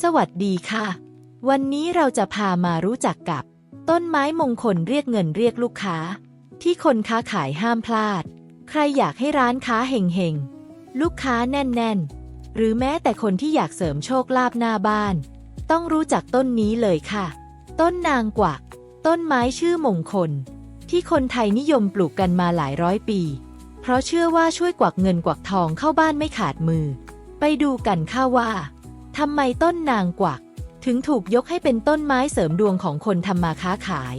สวัสดีค่ะ วันนี้เราจะพามารู้จักกับ ต้นไม้มงคลเรียกเงินเรียกลูกค้า ที่คนค้าขายห้ามพลาด ใครอยากให้ร้านค้าเฮงๆ ลูกค้าแน่นๆ หรือแม้แต่คนที่อยากเสริมโชคลาภหน้าบ้าน ต้องรู้จักต้นนี้เลยค่ะ ต้นนางกวัก ต้นไม้ชื่อมงคล ที่คนไทยนิยมปลูกกันมาหลายร้อยปี เพราะเชื่อว่าช่วยกวักเงินกวักทองเข้าบ้านไม่ขาดมือ ไปดูกันค่ะว่า ทำไมต้นนางกวัก ถึงถูกยกให้เป็นต้นไม้เสริมดวงของคนทำมาค้าขาย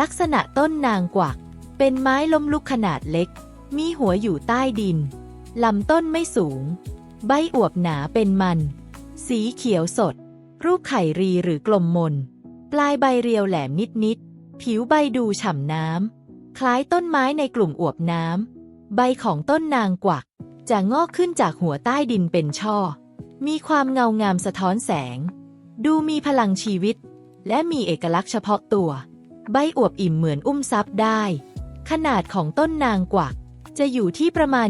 ลักษณะต้นนางกวัก เป็นไม้ล้มลุกขนาดเล็ก มีหัวอยู่ใต้ดิน ลำต้นไม่สูง ใบอวบหนาเป็นมัน สีเขียวสด รูปไข่รีหรือกลมมน ปลายใบเรียวแหลมนิดๆ ผิวใบดูฉ่ำน้ำ คล้ายต้นไม้ในกลุ่มอวบน้ำ ใบของต้นนางกวัก จะงอกขึ้นจากหัวใต้ดินเป็นช่อ มีความเงางามสะท้อนแสง ดูมีพลังชีวิต และมีเอกลักษณ์เฉพาะตัว ใบอวบอิ่มเหมือนอุ้มซับได้ ขนาดของต้นนางกวัก จะอยู่ที่ประมาณ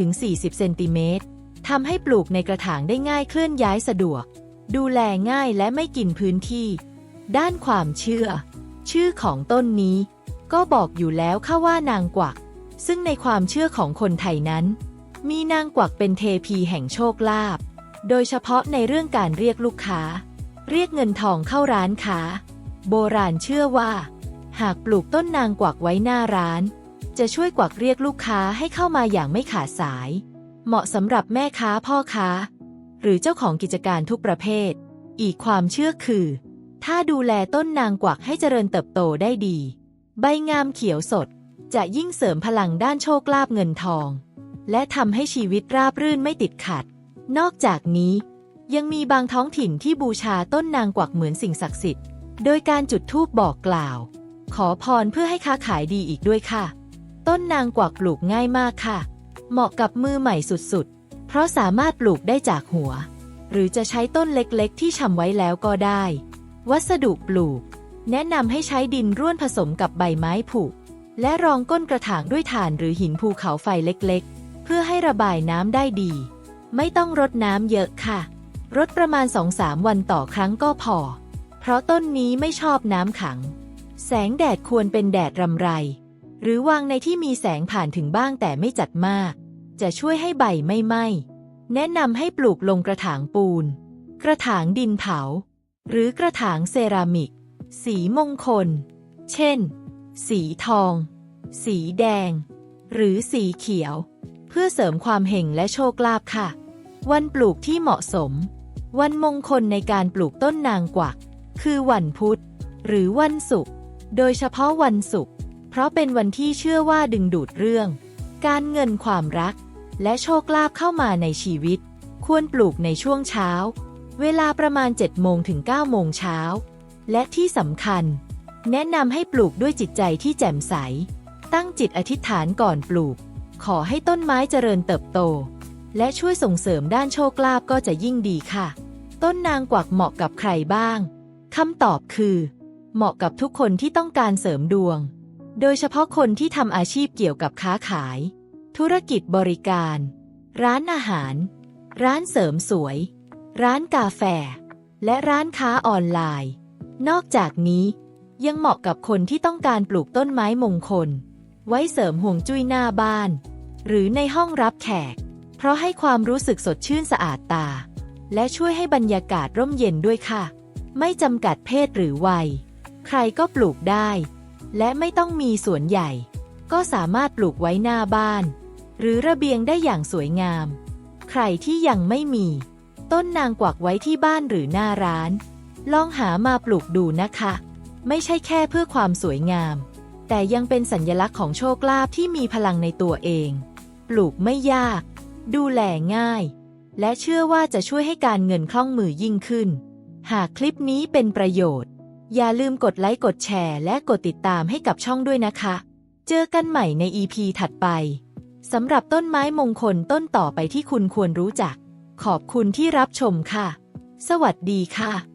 20-40 เซนติเมตรทำให้ปลูกในกระถางได้ง่ายเคลื่อนย้ายสะดวก ดูแลง่ายและไม่กินพื้นที่ ด้านความเชื่อ ชื่อของต้นนี้ ก็บอกอยู่แล้วค่ะว่านางกวัก ซึ่งในความเชื่อของคนไทยนั้น มีนางกวักเป็นเทพีแห่งโชคลาภ โดยเฉพาะในเรื่องการเรียกลูกค้า เรียกเงินทองเข้าร้านค้า โบราณเชื่อว่า หากปลูกต้นนางกวักไว้หน้าร้าน จะช่วยกวักเรียกลูกค้าให้เข้ามาอย่างไม่ขาดสาย เหมาะสำหรับแม่ค้าพ่อค้า หรือเจ้าของกิจการทุกประเภท อีกความเชื่อคือ ถ้าดูแลต้นนางกวักให้เจริญเติบโตได้ดี ใบงามเขียวสด จะยิ่งเสริมพลังด้านโชคลาภเงินทอง และทำให้ชีวิตราบรื่นไม่ติดขัด นอกจากนี้ ยังมีบางท้องถิ่นที่บูชาต้นนางกวักเหมือนสิ่งศักดิ์สิทธิ์ โดยการจุดธูปบอกกล่าว ขอพรเพื่อให้ค้าขายดีอีกด้วยค่ะ ต้นนางกวักปลูกง่ายมากค่ะ เหมาะกับมือใหม่สุดๆ เพราะสามารถปลูกได้จากหัว หรือจะใช้ต้นเล็กๆ ที่ชำไว้แล้วก็ได้ วัสดุปลูก แนะนำให้ใช้ดินร่วนผสมกับใบไม้ผุและรองก้นกระถางด้วยถ่านหรือหินภูเขาไฟเล็กๆ เพื่อให้ระบายน้ำได้ดี ไม่ต้องรดน้ำเยอะค่ะ รดประมาณ 2-3 วันต่อครั้งก็พอ เพราะต้นนี้ไม่ชอบน้ำขัง แสงแดดควรเป็นแดดรำไร หรือวางในที่มีแสงผ่านถึงบ้างแต่ไม่จัดมาก จะช่วยให้ใบไม่ไหม้แนะนำให้ปลูกลงกระถางปูน กระถางดินเผา หรือกระถางเซรามิก สีมงคล เช่น สีทอง สีแดง หรือสีเขียว เพื่อเสริมความเห่งและโชคลาภค่ะ วันปลูกที่เหมาะสม วันมงคลในการปลูกต้นนางกวัก คือวันพุธ หรือวันศุกร์โดยเฉพาะวันศุกร์เพราะเป็นวันที่เชื่อว่าดึงดูดเรื่อง การเงินความรัก และโชคลาภเข้ามาในชีวิต ควรปลูกในช่วงเช้า เวลาประมาณ 7 โมงถึง 9 โมงเช้า และที่สำคัญ แนะนำให้ปลูกด้วยจิตใจที่แจ่มใส ตั้งจิตอธิษฐานก่อนปลูก ขอให้ต้นไม้เจริญเติบโต และช่วยส่งเสริมด้านโชคลาภก็จะยิ่งดีค่ะ ต้นนางกวักเหมาะกับใครบ้างคำตอบคือ เหมาะกับทุกคนที่ต้องการเสริมดวง โดยเฉพาะคนที่ทำอาชีพเกี่ยวกับค้าขาย ธุรกิจบริการ ร้านอาหาร ร้านเสริมสวย ร้านกาแฟ และร้านค้าออนไลน์ นอกจากนี้ ยังเหมาะกับคนที่ต้องการปลูกต้นไม้มงคล ไว้เสริมห่วงจุ้ยหน้าบ้าน หรือในห้องรับแขก เพราะให้ความรู้สึกสดชื่นสะอาดตา และช่วยให้บรรยากาศร่มเย็นด้วยค่ะ ไม่จำกัดเพศหรือวัย ใครก็ปลูกได้ และไม่ต้องมีสวนใหญ่ ก็สามารถปลูกไว้หน้าบ้าน หรือระเบียงได้อย่างสวยงาม ใครที่ยังไม่มี ต้นนางกวักไว้ที่บ้านหรือหน้าร้าน ลองหามาปลูกดูนะคะ ไม่ใช่แค่เพื่อความสวยงาม แต่ยังเป็นสัญลักษณ์ของโชคลาภที่มีพลังในตัวเอง ปลูกไม่ยาก ดูแลง่าย และเชื่อว่าจะช่วยให้การเงินคล่องมือยิ่งขึ้น หากคลิปนี้เป็นประโยชน์ อย่าลืมกดไลค์กดแชร์ และกดติดตามให้กับช่องด้วยนะคะ เจอกันใหม่ใน EP ถัดไปสำหรับต้นไม้มงคลต้นต่อไปที่คุณควรรู้จัก ขอบคุณที่รับชมค่ะ สวัสดีค่ะ